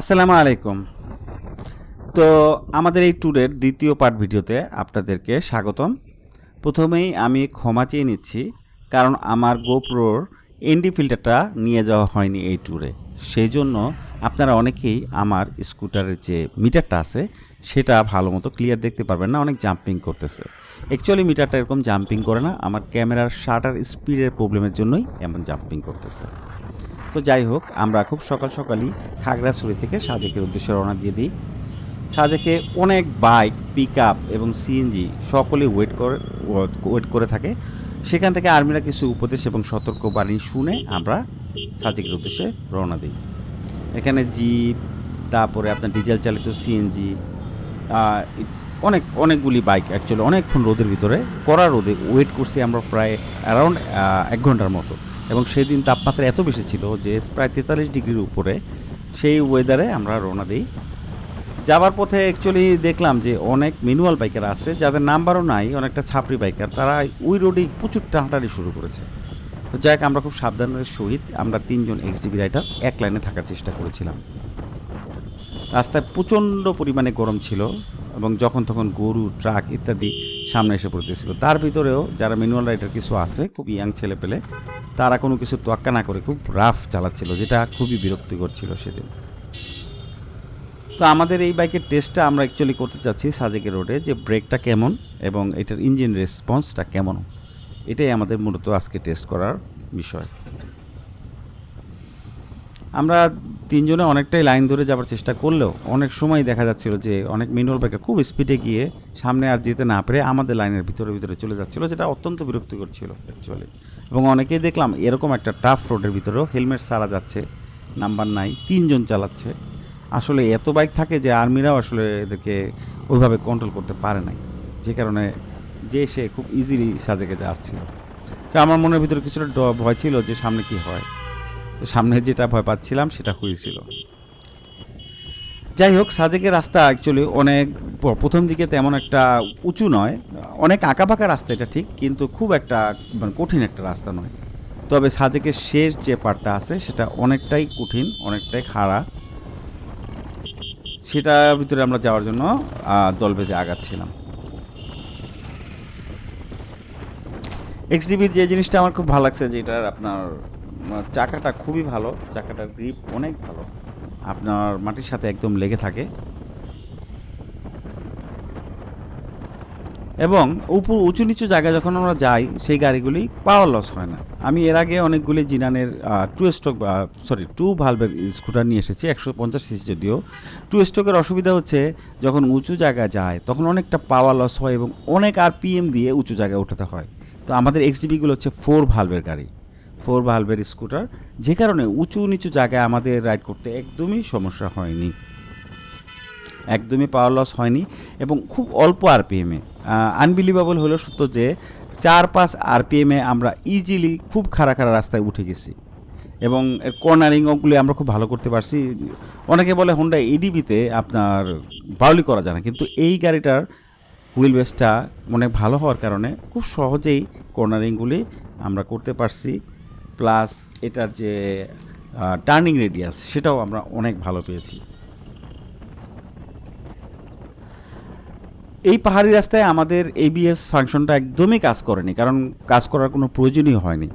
আসসালামু আলাইকুম। তো আমাদের এই ট্যুরের দ্বিতীয় পার্ট ভিডিওতে আপনাদেরকে স্বাগতম। প্রথমেই আমি ক্ষমা চেয়ে নিচ্ছি, কারণ আমার গোপ্রোর এনডি ফিল্টারটা নিয়ে যাওয়া হয়নি এই ট্যুরে। সেই জন্য আপনারা অনেকেই আমার স্কুটারের যে মিটারটা আছে, সেটা ভালো মতো ক্লিয়ার দেখতে পারবেন না, অনেক জাম্পিং করতেছে। অ্যাকচুয়ালি মিটারটা এরকম জাম্পিং করে না, আমার ক্যামেরার শাটার স্পিডের প্রবলেমের জন্যই এমন জাম্পিং করতেছে। তো যাই হোক, আমরা খুব সকাল সকালই খাগড়াছড়ি থেকে সাজেকের উদ্দেশ্যে রওনা দিয়ে দিই। সাজেকে অনেক বাইক পিক আপ এবং সিএনজি সকলেই ওয়েট করে ওয়েট করে থাকে। সেখান থেকে আর্মিরা কিছু উপদেশ এবং সতর্ক বাণী শুনে আমরা সাজেকের উদ্দেশ্যে রওনা দিই। এখানে জিপ তারপরে আপনার ডিজেল চালিত সিএনজি অনেক, অনেকগুলি বাইক অ্যাকচুয়ালি অনেকক্ষণ রোদের ভিতরে, কড়া রোদে ওয়েট করছি আমরা প্রায় অ্যারাউন্ড এক ঘণ্টার মতো। এবং সেই দিন তাপমাত্রা এত বেশি ছিল যে প্রায় তেতাল্লিশ ডিগ্রির উপরে সেই ওয়েদারে আমরা রওনা দিই। যাবার পথে অ্যাকচুয়ালি দেখলাম যে অনেক ম্যানুয়াল বাইকার আছে, যাদের নাম্বারও নাই, অনেকটা ছাপড়ি বাইকার তারা ওই রোডেই প্রচুর টানাটানি শুরু করেছে। তো যাই আমরা খুব সাবধানের সহিত আমরা তিনজন এক্সডিবি রাইডার এক লাইনে থাকার চেষ্টা করেছিলাম। রাস্তায় প্রচণ্ড পরিমাণে গরম ছিল এবং যখন তখন গরু, ট্রাক ইত্যাদি সামনে এসে পড়তেছিল তার ভিতরেও যারা ম্যানুয়াল রাইডার কিছু আছে, খুব ইয়াং ছেলে পেলে, তারা কোনো কিছু তোয়াক্কা না করে খুব রাফ চালাচ্ছিল, যেটা খুবই বিরক্তিকর ছিল সেদিন। তো আমাদের এই বাইকের টেস্টটা আমরা অ্যাকচুয়ালি করতে চাচ্ছি সাজেকের রোডে যে ব্রেকটা কেমন এবং এটার ইঞ্জিন রেসপন্সটা কেমন। এটাই আমাদের মূলত আজকে টেস্ট করার বিষয়। আমরা তিনজনে অনেকটাই লাইন ধরে যাওয়ার চেষ্টা করলেও অনেক সময় দেখা যাচ্ছিল যে অনেক মিনুয়াল বাইকে খুব স্পিডে গিয়ে সামনে আর যেতে না পেরে আমাদের লাইনের ভিতরে ভিতরে চলে যাচ্ছিল, যেটা অত্যন্ত বিরক্তিকর ছিল অ্যাকচুয়ালি এবং অনেকেই দেখলাম এরকম একটা টাফ রোডের ভিতরেও হেলমেট সারা যাচ্ছে নাম্বার নাই তিনজন চালাচ্ছে। আসলে এত বাইক থাকে যে আর্মিরাও আসলে এদেরকে ওইভাবে কন্ট্রোল করতে পারে নাই, যে কারণে যে সে খুব ইজিলি সাজেকে আসছিল। তো আমার মনের ভিতরে কিছুটা ভয় ছিল যে সামনে কি হয়। তো সামনে যেটা ভয় পাচ্ছিলাম, সেটা হয়েছিল। যাই হোক, সাজেকের রাস্তা অ্যাকচুয়ালি অনেক, প্রথম দিকে তেমন একটা উঁচু নয়। অনেক আঁকাবাঁকা রাস্তা এটা ঠিক, কিন্তু খুব একটা মানে কঠিন একটা রাস্তা নয়। তবে সাজেকের শেষ যে পার্টটা আছে, সেটা অনেকটাই কঠিন, অনেকটাই খাড়া। সেটার ভিতরে আমরা যাওয়ার জন্য দল বেঁধে আগাচ্ছিলাম। এক্সডিবির যে জিনিসটা আমার খুব ভালো লাগছে, যেটার আপনার চাকাটা খুবই ভালো, চাকাটার গ্রিপ অনেক ভালো। আপনার মাটির সাথে একদম লেগে থাকে। এবং উপর উঁচু নিচু জায়গায় যখন আমরা যাই, সেই গাড়িগুলি পাওয়ার লস হয় না। আমি এর আগে অনেকগুলি জিনানের টু স্ট্রোক সরি টু ভালভের স্কুটার নিয়ে এসেছি, একশো পঞ্চাশ সিসি যদিও। টু স্ট্রোকের অসুবিধা হচ্ছে, যখন উঁচু জায়গায় যায়, তখন অনেকটা পাওয়ার লস হয় এবং অনেক আরপিএম দিয়ে উঁচু জায়গায় উঠাতে হয়। তো আমাদের এক্সডিবিগুলো হচ্ছে ফোর ভালভের গাড়ি। ফোর ভালভের স্কুটার, যে কারণে উঁচু নিচু জায়গায় আমাদের রাইড করতে একদমই সমস্যা হয়নি। একদমই পাওয়ার লস হয়নি এবং খুব অল্প আরপিএমে আনবিলিভেবল হলো সত্য যে চার পাঁচ আরপিএমে আমরা ইজিলি খুব খাড়া খাড়া রাস্তায় উঠে গেছি। এবং এর কর্নারিংগুলি আমরা খুব ভালো করতে পারছি। অনেকে বলে হোন্ডা এডিবিতে আপনার বাউলি করা যায় না, কিন্তু এই গাড়িটার হুইল বেসটা অনেক ভালো হওয়ার কারণে খুব সহজেই কর্নারিংগুলি আমরা করতে পারছি। প্লাস এটার যে টার্নিং রেডিয়াস, সেটাও আমরা অনেক ভালো পেয়েছি। এই পাহাড়ি রাস্তায় আমাদের এবিএস ফাংশনটা একদমই কাজ করেনি, কারণ কাজ করার কোনো প্রয়োজনই হয়নি।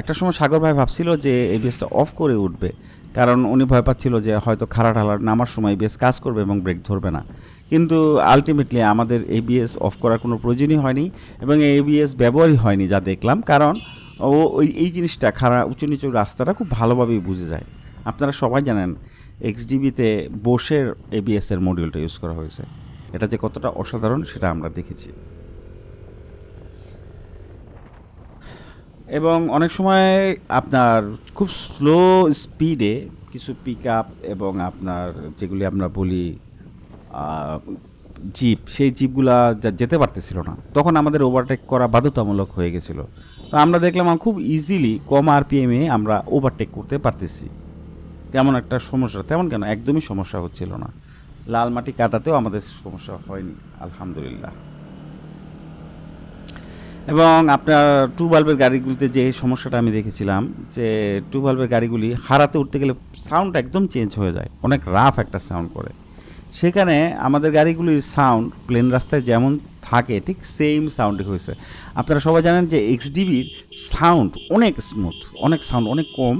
একটা সময় সাগর ভাই ভাবছিল যে এবিএসটা অফ করে উঠবে, কারণ উনি ভয় পাচ্ছিল যে হয়তো খাড়া ঢালার নামার সময় এবিএস কাজ করবে এবং ব্রেক ধরবে না। কিন্তু আলটিমেটলি আমাদের এবিএস অফ করার কোনো প্রয়োজনই হয়নি এবং এবিএস ব্যবহারই হয়নি যা দেখলাম, কারণ ও, ওই, এই জিনিসটা খারাপ উঁচু নিচু রাস্তাটা খুব ভালোভাবেই বুঝে যায়। আপনারা সবাই জানেন এক্সডিবিতে বোসের এবিএসের মডিউলটা ইউজ করা হয়েছে। এটা যে কতটা অসাধারণ, সেটা আমরা দেখেছি। এবং অনেক সময় আপনার খুব স্লো স্পিডে কিছু পিক আপ এবং আপনার যেগুলি আমরা বলি জিপ, সেই জিপগুলা যেতে পারতেছিল না। তখন আমাদের ওভারটেক করা বাধ্যতামূলক হয়ে গেছিল। তো আমরা দেখলাম খুব ইজিলি কম আরপিএমে আমরা ওভারটেক করতে পারতেছি। তেমন একটা সমস্যা, তেমন কেন? একদমই সমস্যা হচ্ছিল না। লাল মাটি কাটাতেও আমাদের সমস্যা হয়নি, আলহামদুলিল্লাহ। এবং আপনার টু বাল্বের গাড়িগুলিতে যে সমস্যাটা আমি দেখেছিলাম, যে টু বাল্বের গাড়িগুলি হারাতে উঠতে গেলে সাউন্ড একদম চেঞ্জ হয়ে যায়। অনেক রাফ একটা সাউন্ড করে। সেখানে আমাদের গাড়িগুলির সাউন্ড প্লেন রাস্তায় যেমন থাকে, ঠিক সেম সাউন্ডই হয়েছে। আপনারা সবাই জানেন যে এক্সডিবির সাউন্ড অনেক স্মুথ অনেক সাউন্ড অনেক কম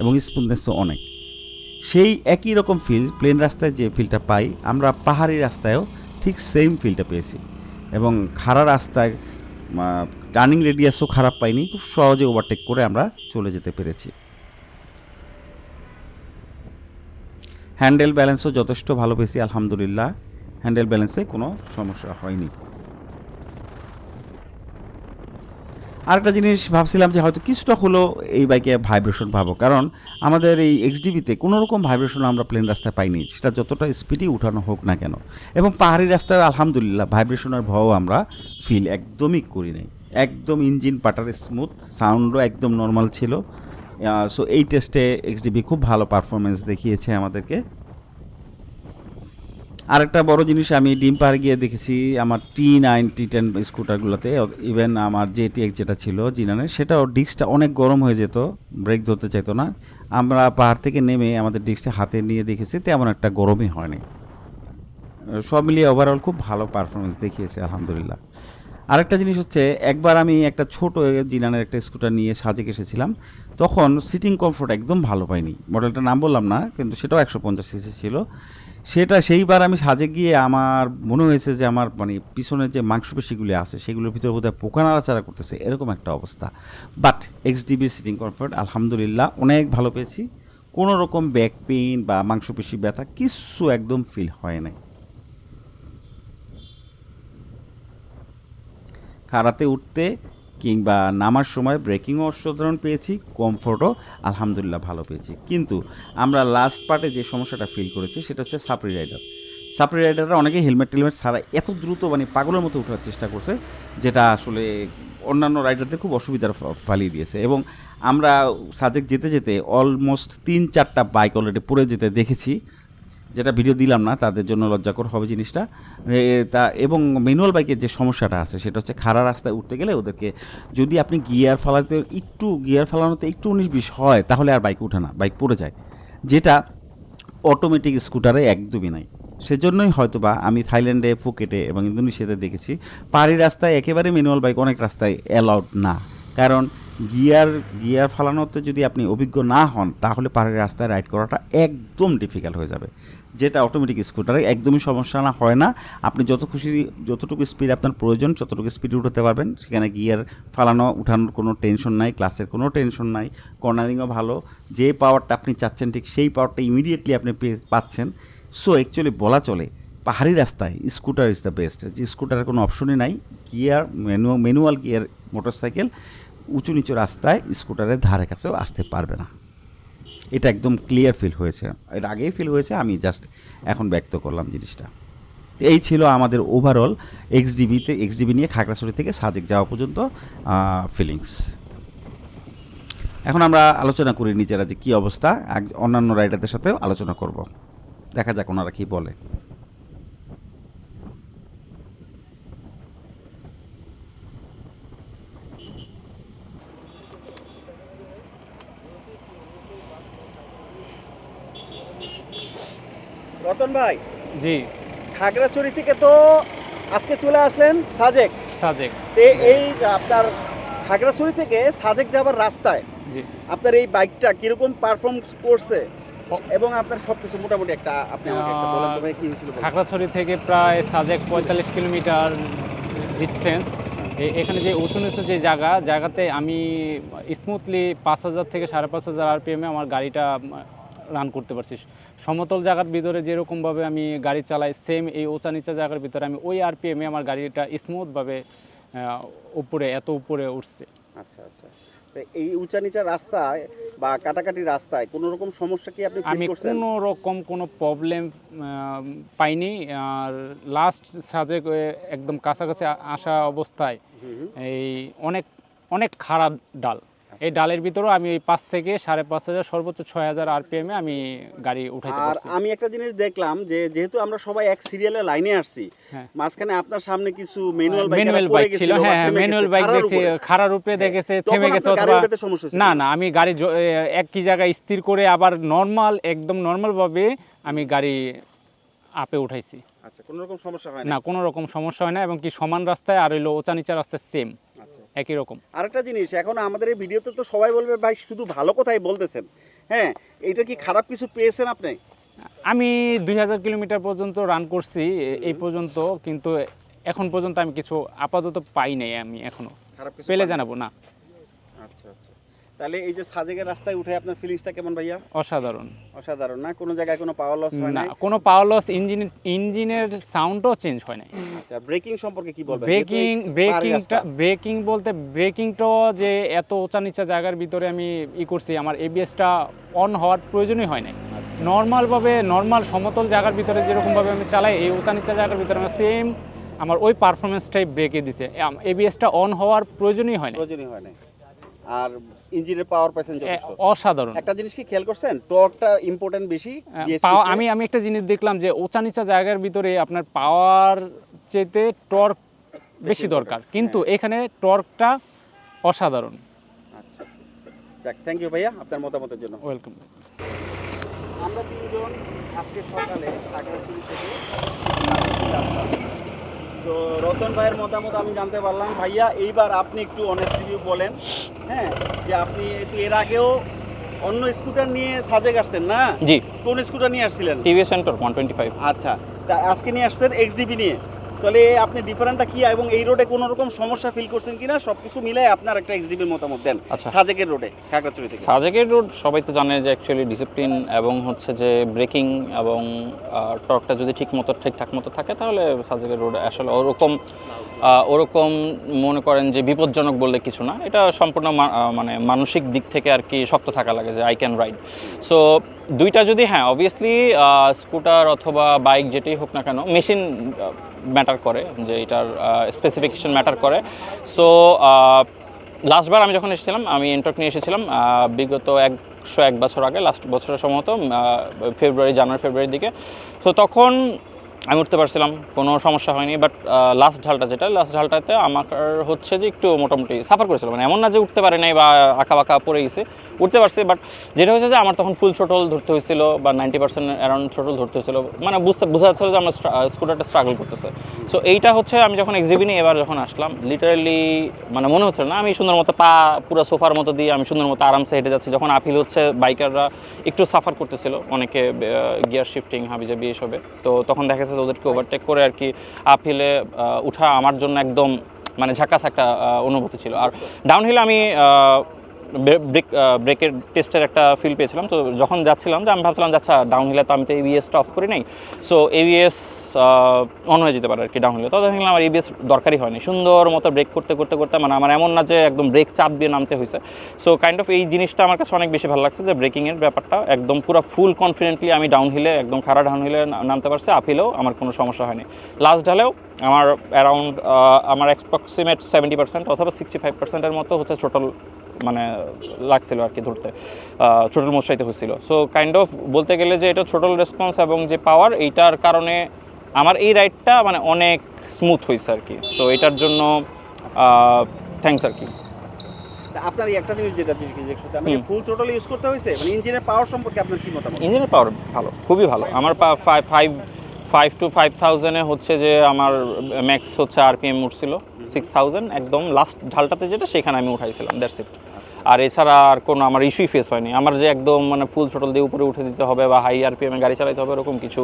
এবং স্মুথনেস অনেক। সেই একই রকম ফিল প্লেন রাস্তায় যে ফিলটা পাই, আমরা পাহাড়ি রাস্তায়ও ঠিক সেম ফিলটা পেয়েছি। এবং খাড়া রাস্তায় টার্নিং রেডিয়াসও খারাপ পাইনি, খুব সহজে ওভারটেক করে আমরা চলে যেতে পেরেছি। হ্যান্ডেল ব্যালেন্সও যথেষ্ট ভালো পেয়েছি, আলহামদুলিল্লাহ। হ্যান্ডেল ব্যালেন্সে কোনো সমস্যা হয়নি। আরেকটা জিনিস ভাবছিলাম যে হয়তো কিছুটা হলো এই বাইকে ভাইব্রেশন পাবো, কারণ আমাদের এই এক্সডিবিতে কোনো রকম ভাইব্রেশন আমরা প্লেন রাস্তায় পাইনি, সেটা যতটা স্পিডই উঠানো হোক না কেন। এবং পাহাড়ি রাস্তায় আলহামদুলিল্লাহ ভাইব্রেশনের ভয়ও আমরা ফিল একদমই করি নাই। একদম ইঞ্জিন পাটার স্মুথ সাউন্ডও একদম নর্মাল ছিল। সো এই টেস্টে এক্সডিবি খুব ভালো পারফরমেন্স দেখিয়েছে আমাদেরকে। আরেকটা বড় জিনিস, আমি ডিম পাহাড়ে গিয়ে দেখেছি, আমার টি নাইন টি টেন স্কুটারগুলোতে ইভেন আমার জে টি যেটা ছিল জিনানের সেটাও ডিস্কটা অনেক গরম হয়ে যেত ব্রেক ধরতে চাইতো না। আমরা পাহাড় থেকে নেমে আমাদের ডিস্কটা হাতে নিয়ে দেখেছি, তেমন একটা গরমই হয়নি। সব মিলিয়ে ওভারঅল খুব ভালো পারফরমেন্স দেখিয়েছে, আলহামদুলিল্লাহ। আরেকটা জিনিস হচ্ছে, একবার আমি একটা ছোট জিনানের একটা স্কুটার নিয়ে সাজেক এসেছিলাম, তখন সিটিং কমফোর্ট একদম ভালো পাইনি। মডেলটার নাম বললাম না, কিন্তু সেটাও একশো পঞ্চাশ সিসি ছিল। সেটা সেইবার আমি সাজে গিয়ে আমার মনে হয়েছে যে আমার মানে পিছনে যে মাংসপেশিগুলি আছে, সেগুলোর ভিতরে বোধহয় পোকা নাড়াচাড়া করতেছে, এরকম একটা অবস্থা। But X XDB sitting comfort, আলহামদুলিল্লাহ, অনেক ভালো পেয়েছি। কোনো রকম ব্যাক পেইন বা মাংসপেশি ব্যথা কিচ্ছু একদম ফিল হয় নাই। খাড়াতে উঠতে কিংবা নামার সময় ব্রেকিংও অসাধারণ পেয়েছি, কমফোর্টও আলহামদুলিল্লাহ ভালো পেয়েছি। কিন্তু আমরা লাস্ট পার্টে যে সমস্যাটা ফিল করেছি সেটা হচ্ছে সাপরি রাইডার। সাপরি রাইডাররা অনেকে হেলমেট টেলমেট ছাড়া এত দ্রুত মানে পাগলের মতো উঠার চেষ্টা করছে, যেটা আসলে অন্যান্য রাইডারদের খুব অসুবিধার ফালিয়ে দিয়েছে। এবং আমরা সাজেক যেতে যেতে অলমোস্ট তিন চারটা বাইক অলরেডি পড়ে যেতে দেখেছি। যেটা ভিডিও দিলাম না, তাদের জন্য লজ্জাকর হবে জিনিসটা। তা, এবং ম্যানুয়াল বাইকের যে সমস্যাটা আছে, সেটা হচ্ছে খাড়া রাস্তায় উঠতে গেলে ওদেরকে যদি আপনি গিয়ার ফালাতে, একটু গিয়ার ফালানোতে একটু উনিশ বিশ হয়, তাহলে আর বাইক উঠে না বাইক পড়ে যায়। যেটা অটোমেটিক স্কুটারে একদমই নাই। সেজন্যই হয়তোবা আমি থাইল্যান্ডে, ফুকেটে এবং ইন্দোনেশিয়াতে দেখেছি পাহাড়ি রাস্তায় একেবারে ম্যানুয়াল বাইক অনেক রাস্তায় অ্যালাউড না। কারণ গিয়ার গিয়ার ফালানোতে যদি আপনি অভিজ্ঞ না হন, তাহলে পাহাড়ি রাস্তায় রাইড করাটা একদম ডিফিকাল্ট হয়ে যাবে। যেটা অটোমেটিক স্কুটারে একদমই সমস্যা না, হয় না। আপনি যত খুশি, যতটুকু স্পিড আপনার প্রয়োজন, ততটুকু স্পিডে উঠাতে পারবেন। সেখানে গিয়ার ফালানো, উঠানোর কোনো টেনশন নাই ক্লাসের কোনো টেনশন নাই কর্নারিংও ভালো। যে পাওয়ারটা আপনি চাচ্ছেন, ঠিক সেই পাওয়ারটা ইমিডিয়েটলি আপনি পাচ্ছেন। সো অ্যাকচুয়ালি বলা চলে, পাহাড়ি রাস্তায় স্কুটার ইজ দ্য বেস্ট যে স্কুটারের কোনো অপশনই নাই gear manu manual gear motorcycle উঁচু নিচু রাস্তায় স্কুটারের ধারে কাছেও আসতে পারবে না। এটা একদম ক্লিয়ার ফিল হয়েছে। এর আগেই ফিল হয়েছে, আমি জাস্ট এখন ব্যক্ত করলাম জিনিসটা। এই ছিল আমাদের ওভারঅল এক্সডিবিতে এক্সডিবি নিয়ে খাগড়াছড়ি থেকে সাজেক যাওয়া পর্যন্ত ফিলিংস এখন আমরা আলোচনা করি নিজেরা যে কী অবস্থা অন্যান্য রাইডারদের সাথেও আলোচনা করব। দেখা যাক ওনারা কী বলে। রতন ভাই। জি। খাগড়াছড়ি থেকে তো আজকে চলে আসলেন সাজেক। সাজেক। তে এই আপনার খাগড়াছড়ি থেকে সাজেক যাবার রাস্তায় জি। আপনার এই বাইকটা কীরকম পারফর্ম করছে এবং আপনার সবকিছু মোটামুটি একটা আপনি আমাকে একটা বলেন তো ভাই কি হয়েছিল খাগড়াছড়ি থেকে প্রায় সাজেক পঁয়তাল্লিশ কিলোমিটার ডিস্টেন্স এখানে যে উঁচু নিচু যে জায়গা জায়গাতে আমি স্মুথলি পাঁচ হাজার থেকে সাড়ে পাঁচ হাজার আরপিএমে আমার গাড়িটা রান করতে পারছি। সমতল জায়গার ভিতরে যেরকমভাবে আমি গাড়ি চালাই সেম এই উঁচা নিচা জায়গার ভিতরে আমি ওই আরপিএমে আমার গাড়িটা স্মুথভাবে উপরে এত উপরে উঠছে। আচ্ছা আচ্ছা। তো এই উঁচা নিচা রাস্তায় বা কাটাকাটি রাস্তায় কোনো রকম সমস্যা কি আপনি আমি কোনো রকম কোনো প্রবলেম পাইনি। আর লাস্ট সাজে একদম কাছাকাছি আসা অবস্থায় এই অনেক অনেক খারাপ ডাল। এই ডালের ভিতরেও আমি ওই পাঁচ থেকে সাড়ে পাঁচ হাজার সর্বোচ্চ ছয় হাজার আরপিএমে আমি গাড়ি উঠাইতে আর আমি একটা জিনিস দেখলাম যে যেহেতু আমরা সবাই এক সিরিয়ালে লাইনে আসছি হ্যাঁ। মাঝখানে আপনার সামনে কিছু ম্যানুয়াল বাইক ম্যানুয়াল বাইক ছিল হ্যাঁ হ্যাঁ ম্যানুয়াল বাইক দেখছি খারার উপরে। দেখেছে থেমে গেছে অথবা? না না আমি গাড়ি জ- এ, একই জায়গায় স্থির করে আবার নর্মাল একদম নর্মাল ভাবে আমি গাড়ি আপে উঠাইছি। আচ্ছা কোনো রকম সমস্যা হয় না কোনো রকম সমস্যা হয় না এবং কি সমান রাস্তায় আর হইল ওচা নিচা রাস্তায় সেম একই রকম। আরেকটা জিনিস এখন আমাদের এই ভিডিওতে তো সবাই বলবে ভাই শুধু ভালো কথাই বলতেছেন। হ্যাঁ এটা কি খারাপ কিছু পেয়েছেন আপনি? আমি দুই হাজার কিলোমিটার পর্যন্ত রান করছি এই পর্যন্ত কিন্তু এখন পর্যন্ত আমি কিছু আপাতত পাই নাই আমি এখনও। পেলে জানাব না। তাহলে এই যে সাজেকের রাস্তায় উঠে আপনার ফিলিংসটা কেমন ভাইয়া? অসাধারণ। অসাধারণ। না কোনো জায়গায় কোনো পাওয়ার লস হয় না না কোনো পাওয়ার লস ইঞ্জিন ইঞ্জিনের সাউন্ডও চেঞ্জ হয় নাই। আচ্ছা ব্রেকিং সম্পর্কে কি বলবেন? ব্রেকিং ব্রেকিংটা ব্রেকিং বলতে ব্রেকিংটা যে এত উঁচা নিচা জায়গার ভিতরে আমি ই করছি আমার এবিএসটা অন হওয়ার প্রয়োজনই হয় নাই। আচ্ছা। নর্মালভাবে নর্মাল সমতল জায়গার ভিতরে যেরকমভাবে আমি চালাই এই উঁচা নিচা জায়গার ভিতরে আমার সেম আমার ওই পারফরমেন্সটাই ব্রেকে দিছে। এবিএসটা অন হওয়ার প্রয়োজনই হয় না প্রয়োজনই হয় না আর ইঞ্জিনের পাওয়ার পাইছেন যথেষ্ট অসাধারণ। একটা জিনিস কি খেয়াল করছেন? টর্কটা ইম্পর্টেন্ট বেশি? আমি আমি একটা জিনিস দেখলাম যে উঁচা নিচা জায়গার ভিতরে আপনার পাওয়ার চেতে টর্ক বেশি দরকার। কিন্তু এখানে টর্কটা অসাধারণ। আচ্ছা। যাক থ্যাংক ইউ ভাইয়া আপনার মতামতের জন্য। ওয়েলকাম আমরা তিনজন আজকে সকালে থেকে। তো রতন ভাইয়ের মতামত আমি জানতে পারলাম। ভাইয়া এইবার আপনি একটু অনেস্ট রিভিউ বলেন হ্যাঁ? যে আপনি এর আগেও অন্য স্কুটার নিয়ে সাজে আসছেন না? জি। কোন স্কুটার নিয়ে আসছিলেন? TVS centre one twenty five আচ্ছা তা আজকে নিয়ে আসছেন এক্সডিবি নিয়ে? তাহলে আপনি ডিফারেন্টটা কি এবং এই রোডে কোনো রকম সমস্যা ফিল করছেন কিনা? সবকিছু মিলে আপনার একটা এক্সডিবির মতামত দেন আচ্ছা। সাজেকের রোডে খাগড়াছড়ি থেকে। সাজেকের রোড সবাই তো জানে যে অ্যাকচুয়ালি ডিসিপ্লিন এবং হচ্ছে যে ব্রেকিং এবং টর্কটা যদি ঠিক মতো ঠিকঠাক মতো থাকে তাহলে সাজেকের রোড আসলে ওরকম ওরকম মনে করেন যে বিপজ্জনক বললে কিছু না। এটা সম্পূর্ণ মানে মানসিক দিক থেকে আর কি শক্ত থাকা লাগে যে আই ক্যান রাইড সো দুইটা যদি হ্যাঁ অবভিয়াসলি স্কুটার অথবা বাইক যেটাই হোক না কেন মেশিন ম্যাটার করে, যে এটার স্পেসিফিকেশন ম্যাটার করে। সো লাস্টবার আমি যখন এসেছিলাম, আমি এন্টক নিয়ে এসেছিলাম বিগত একশো এক বছর আগে লাস্ট বছরের সম্ভবত ফেব্রুয়ারি জানুয়ারি ফেব্রুয়ারির দিকে। তো তখন আমি উঠতে পারছিলাম, কোনো সমস্যা হয়নি বাট লাস্ট ঢালটা যেটা লাস্ট ঢালটাতে আমার হচ্ছে যে একটু মোটামুটি সাফার করেছিল। মানে এমন না যে উঠতে পারে নাই বা আঁকা বাঁকা পড়ে গেছে উঠতে পারছি বাট যেটা হয়েছে যে আমার তখন ফুল ছোটল ধরতে হয়েছিল বা নাইনটি পার্সেন্ট অ্যারাউন্ড ছোটল ধরতে হয়েছিল। মানে বুঝতে, বোঝা যাচ্ছিল যে আমার স্কুটারটা স্ট্রাগল করতেছে। সো এইটা হচ্ছে আমি যখন এক্সিবি নিয়ে এবার যখন আসলাম লিটারালি মানে মনে হচ্ছে না, আমি সুন্দর মতো পা পুরো সোফার মতো দিয়ে আমি সুন্দর মতো আরামসে হেঁটে যাচ্ছি। যখন আপিল হচ্ছে বাইকাররা একটু সাফার করতেছিল, অনেকে গিয়ার শিফটিং হাবিজাবি এসবে। তো তখন দেখা যাচ্ছে ওদেরকে ওভারটেক করে আর কি আপিলে উঠা আমার জন্য একদম মানে ঝাক্কাস একটা অনুভূতি ছিল। আর ডাউনহিল আমি ব্রেক ব্রেকের টেস্টের একটা ফিল পেয়েছিলাম। তো যখন যাচ্ছিলাম যে আমি ভাবছিলাম যে আচ্ছা ডাউনহিলে তো আমি তো এবিএসটা অফ করি নাই। সো এবিএস অন হয়ে যেতে পারে আর কি ডাউনহিলে তো দেখলাম আমার এবিএস দরকারই হয়নি। সুন্দর মতো ব্রেক করতে করতে করতে মানে আমার এমন না যে একদম ব্রেক চাপ দিয়ে নামতে হয়েছে। সো কাইন্ড অফ এই জিনিসটা আমার কাছে অনেক বেশি ভালো লাগছে যে ব্রেকিংয়ের ব্যাপারটা একদম পুরো ফুল কনফিডেন্টলি আমি ডাউনহিলে একদম খারাপ ডাউনহিলে নামতে পারছি। আপহিলেও আমার কোনো সমস্যা হয়নি। লাস্ট ঢালেও আমার অ্যারাউন্ড আমার অ্যাপ্রক্সিমেট সেভেন্টি পার্সেন্ট অথবা সিক্সটি ফাইভ পার্সেন্টের মতো হচ্ছে টোটাল মানে লাগছিল আর কি ধরতে ছোটল মোশাইতে হয়েছিল। সো কাইন্ড অফ বলতে গেলে যে এটা ছোটল রেসপন্স এবং যে পাওয়ার এইটার কারণে আমার এই রাইডটা মানে অনেক স্মুথ হয়েছে আর কি। সো এটার জন্য থ্যাঙ্কস আর কি। আপনার একটা জিনিস যেটা জিজ্ঞেস করতে আমি ফুল টোটাল ইউজ করতে হয়েছে? মানে ইঞ্জিনের পাওয়ার সম্পর্কে আপনার কি মতামত? ইঞ্জিনের পাওয়ার ভালো খুবই ভালো। আমার ফাইভ ফাইভ টু ফাইভ থাউজেন্ডে হচ্ছে যে আমার ম্যাক্স হচ্ছে আরপিএম উঠছিল। সিক্স থাউজেন্ড একদম লাস্ট ঢালটাতে যেটা সেখানে আমি উঠাইছিলাম দ্যাটস ইট আর এছাড়া আর কোনো আমার ইস্যুই ফেস হয়নি। আমার যে একদম মানে ফুল ছোটল দিয়ে উপরে উঠে দিতে হবে বা হাই আরপিএমে গাড়ি চালাতে হবে এরকম কিছু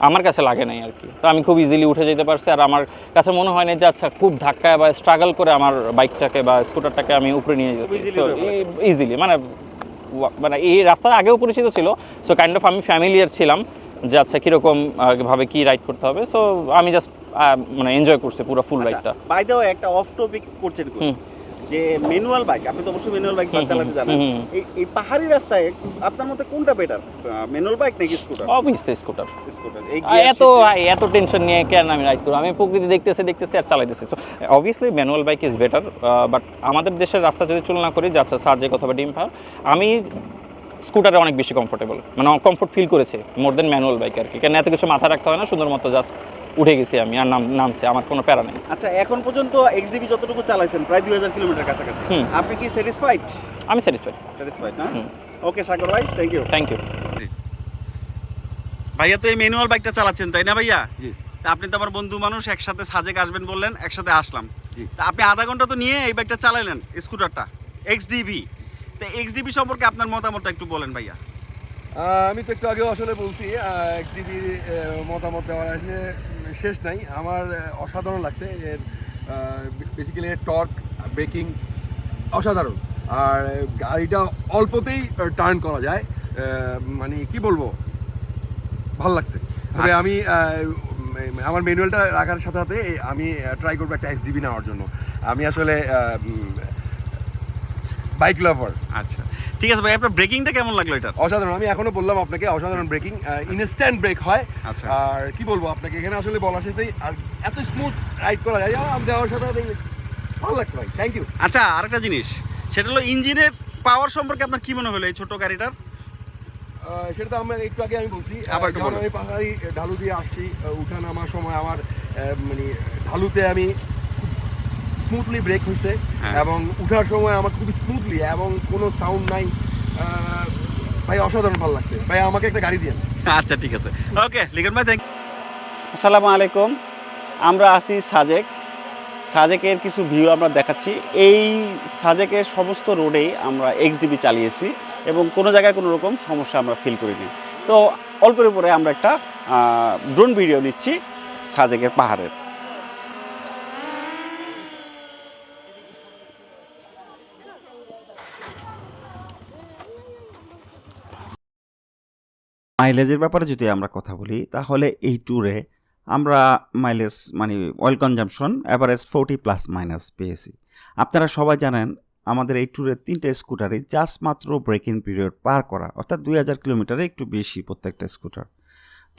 আমার কাছে লাগে নাই আর কি। তো আমি খুব ইজিলি উঠে যেতে পারছি আর আমার কাছে মনে হয় না যে আচ্ছা খুব ধাক্কায় বা স্ট্রাগল করে আমার বাইকটাকে বা স্কুটারটাকে আমি উপরে নিয়ে যেতেছি পড়ে। ইজিলি মানে ওয়া- মানে এই রাস্তা আগেও পরিচিত ছিল। সো কাইন্ড অফ আমি ফ্যামিলিয়ার ছিলাম যে আচ্ছা কীরকম ভাবে কি রাইড করতে হবে। সো আমি জাস্ট মানে এনজয় করছি পুরো ফুল রাইডটা বাই দ্য একটা অফ টপিক করছেন। যে ম্যানুয়াল বাইক আপনি তো অবশ্যই ম্যানুয়াল বাইক চালাতে জানেন। এই পাহাড়ি রাস্তায় আপনার মতে কোনটা বেটার ম্যানুয়াল বাইক নাকি স্কুটার অবভিয়াসলি স্কুটার স্কুটার এত এত টেনশন নিয়ে কেন আমি রাইড করব? আমি প্রকৃতি দেখতেছি দেখতেছি আর চালাইতেছি। So obviously manual bike is better but আমাদের দেশের রাস্তা যদি তুলনা করি যাচ্ছে সার্জেক অথবা ডিম্পা আমি স্কুটারে অনেক বেশি কমফোর্টেবল মানে কমফোর্ট ফিল করেছে মোর দেন ম্যানুয়াল বাইক আর কি। কেন এত কিছু মাথা রাখতে হয় না সুন্দর মতো জাস্ট উঠে গেছি আমি আর নাম নামছে আমার কোনো প্যারা নেই। আচ্ছা এখন পর্যন্ত এক্সডিবি যতটুকু চালাইছেন প্রায় দুই হাজার কিলোমিটার কাছাকাছি। হুম। আপনি কি স্যাটিসফাইড আমি স্যাটিসফাইড স্যাটিসফাইড না? ওকে সাগর ভাই থ্যাংক ইউ থ্যাংক ইউ ভাইয়া তো এই ম্যানুয়াল বাইকটা চালাচ্ছেন তাই না ভাইয়া? জি। তা আপনি তো আমার বন্ধু মানুষ একসাথে সাজেক আসবেন বললেন একসাথে আসলাম। জি। তা আপনি আধা ঘণ্টা তো নিয়ে এই বাইকটা চালাইলেন স্কুটারটা এক্সডিবি তা এক্সডিবি সম্পর্কে আপনার মতামতটা একটু বলেন ভাইয়া। আমি তো একটু আগেও আসলে বলছি এক্সডিবির মতামত দেওয়ার আসলে শেষ নাই। আমার অসাধারণ লাগছে এর বেসিক্যালি টর্ক ব্রেকিং অসাধারণ। আর গাড়িটা অল্পতেই টার্ন করা যায়। মানে কি বলব? ভালো লাগছে। তবে আচ্ছা। আমি আমার ম্যানুয়ালটা রাখার সাথে সাথে আমি ট্রাই করব একটা এক্সডিবি নেওয়ার জন্য। আমি আসলে বাইক লাভার। আচ্ছা। ঠিক আছে ভাই আপনার ব্রেকিংটা কেমন লাগল এটা? অসাধারণ আমি এখনও বললাম আপনাকে অসাধারণ ব্রেকিং ইনস্ট্যান্ট ব্রেক হয়। আচ্ছা। আর কি বলব আপনাকে এখানে আসলে বলার সাথেই আর এত স্মুথ রাইড করা যায় আমি দেওয়ার সাথে ভালো লাগছে ভাই থ্যাংক ইউ আচ্ছা আরেকটা জিনিস সেটা হলো ইঞ্জিনের পাওয়ার সম্পর্কে আপনার কি মনে হলো এই ছোট গাড়িটার? সেটা তো আমরা একটু আগে আমি বলছি আবার। আমি পাহাড়ি ঢালু দিয়ে আসছি উঠা নামার সময় আমার মানে ঢালুতে আমি স্মুথলি ব্রেক হয়েছে হ্যাঁ। এবং উঠার সময় আমার খুব স্মুথলি এবং কোনো সাউন্ড নাই। ভাই অসাধারণ ভালো লাগছে। ভাই আমাকে একটা গাড়ি দিয়ে আচ্ছা ঠিক আছে। ওকে লিখন ভাই থ্যাংক আসসালামু আলাইকুম। আমরা আছি সাজেক। সাজেকের কিছু ভিউ আমরা দেখাচ্ছি। এই সাজেকের সমস্ত রোডেই আমরা এক্সডিবি চালিয়েছি এবং কোনো জায়গায় কোনো রকম সমস্যা আমরা ফিল করিনি। তো অল্পের উপরে আমরা একটা ড্রোন ভিডিও নিচ্ছি সাজেকের পাহাড়ের। মাইলেজের ব্যাপারে যদি আমরা কথা বলি, তাহলে এই ট্যুরে আমরা মাইলেজ মানে oil consumption average forty plus minus পেয়েছি। আপনারা সবাই জানেন, আমাদের এই ট্যুরের তিনটে স্কুটারই জাস্ট মাত্র ব্রেকিং পিরিয়ড পার করা, অর্থাৎ দুই হাজার কিলোমিটারে একটু বেশি প্রত্যেকটা স্কুটার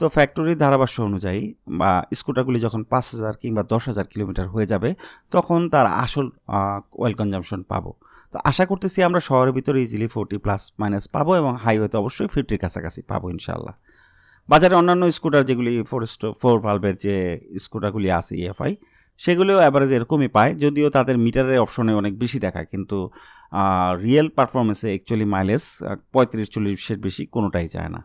তো ফ্যাক্টরি ধারাভাষ্য অনুযায়ী বা স্কুটারগুলি যখন পাঁচ হাজার কিংবা দশ হাজার কিলোমিটার হয়ে যাবে, তখন তার আসল অয়েল কনজাম্পশন পাবো। তো আশা করতেছি আমরা শহরের ভিতরে ইজিলি ফোরটি প্লাস মাইনাস পাবো এবং হাইওয়েতে অবশ্যই ফিফটির কাছাকাছি পাবো ইনশাল্লাহ বাজারে অন্যান্য স্কুটার যেগুলি ফোর স্টো ফোর ভালভের যে স্কুটারগুলি আছে ইএফআই সেগুলিও অ্যাভারেজ এরকমই পায়, যদিও তাদের মিটারের অপশনে অনেক বেশি দেখায়, কিন্তু রিয়েল পারফরমেন্সে অ্যাকচুয়ালি মাইলেজ পঁয়ত্রিশ, চল্লিশের বেশি কোনোটাই যায় না।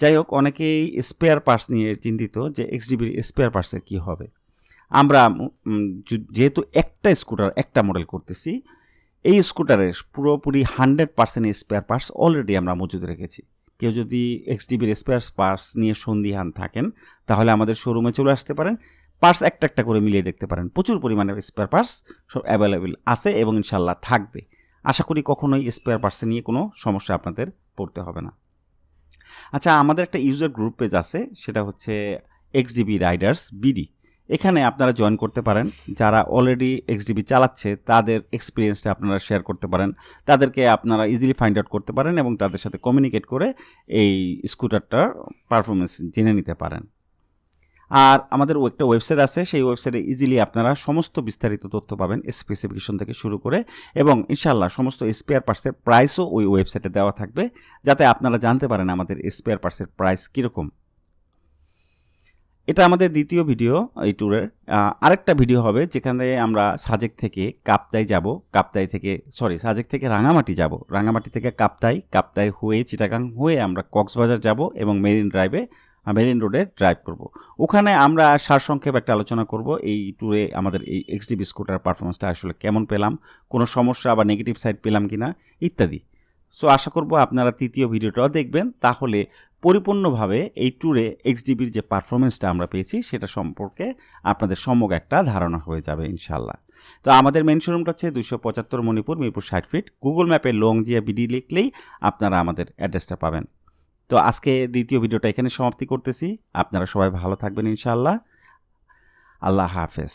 যাই হোক, অনেকেই স্পেয়ার পার্টস নিয়ে চিন্তিত যে এক্সডিবির স্পেয়ার পার্টসের কী হবে। আমরা যেহেতু একটা স্কুটার একটা মডেল করতেছি এই স্কুটারের পুরোপুরি hundred percent spare parts already আমরা মজুদ রেখেছি। কেউ যদি এক্সডিবির স্পেয়ার পার্টস নিয়ে সন্দিহান থাকেন, তাহলে আমাদের শোরুমে চলে আসতে পারেন। পার্টস একটা একটা করে মিলিয়ে দেখতে পারেন। প্রচুর পরিমাণে স্পেয়ার পার্টস সব অ্যাভেলেবেল আছে এবং ইনশাল্লাহ থাকবে। আশা করি কখনোই স্পেয়ার পার্টস নিয়ে কোনো সমস্যা আপনাদের পড়তে হবে না। আচ্ছা আমাদের একটা ইউজার গ্রুপ পেজ আছে, সেটা হচ্ছে এক্সডিবি রাইডার্স বিডি এখানে আপনারা জয়েন করতে পারেন। যারা অলরেডি এক্সডিবি চালাচ্ছে, তাদের এক্সপিরিয়েন্সটা আপনারা শেয়ার করতে পারেন। তাদেরকে আপনারা ইজিলি ফাইন্ড আউট করতে পারেন এবং তাদের সাথে কমিউনিকেট করে এই স্কুটারটার পারফরমেন্স জেনে নিতে পারেন। আর আমাদের একটা ওয়েবসাইট আছে, সেই ওয়েবসাইটে ইজিলি আপনারা সমস্ত বিস্তারিত তথ্য পাবেন স্পেসিফিকেশন থেকে শুরু করে এবং ইনশাল্লাহ সমস্ত স্পেয়ার পার্টসের প্রাইসও ওই ওয়েবসাইটে দেওয়া থাকবে। যাতে আপনারা জানতে পারেন আমাদের স্পেয়ার পার্টসের প্রাইস কীরকম। এটা আমাদের দ্বিতীয় ভিডিও এই ট্যুরের আরেকটা ভিডিও হবে যেখানে আমরা সাজেক থেকে কাপ্তাই যাব। কাপ্তাই থেকে সরি সাজেক থেকে রাঙামাটি যাব। রাঙামাটি থেকে কাপ্তাই কাপ্তাই হয়ে চিটাগাং হয়ে আমরা কক্সবাজার যাব এবং মেরিন ড্রাইভে মেরিন রোডে ড্রাইভ করব। ওখানে আমরা সারসংক্ষেপ একটা আলোচনা করব এই ট্যুরে আমাদের এই এক্সডিবি স্কুটার পারফরমেন্সটা আসলে কেমন পেলাম, কোনো সমস্যা বা নেগেটিভ সাইড পেলাম কিনা, ইত্যাদি। সো আশা করব আপনারা তৃতীয় ভিডিওটাও দেখবেন। তাহলে পরিপূর্ণভাবে এই ট্যুরে এক্সডিবির যে পারফরমেন্সটা আমরা পেয়েছি, সেটা সম্পর্কে আপনাদের সম্যক একটা ধারণা হয়ে যাবে ইনশাল্লাহ তো আমাদের মেন শোরুমটা হচ্ছে দুশো পঁচাত্তর মণিপুর, মিরপুর ষাট ফিট গুগল ম্যাপে লং জিয়া বিডি লিখলেই আপনারা আমাদের অ্যাড্রেসটা পাবেন। তো আজকে দ্বিতীয় ভিডিওটা এখানে সমাপ্তি করতেছি। আপনারা সবাই ভালো থাকবেন ইনশাল্লাহ আল্লাহ হাফেজ।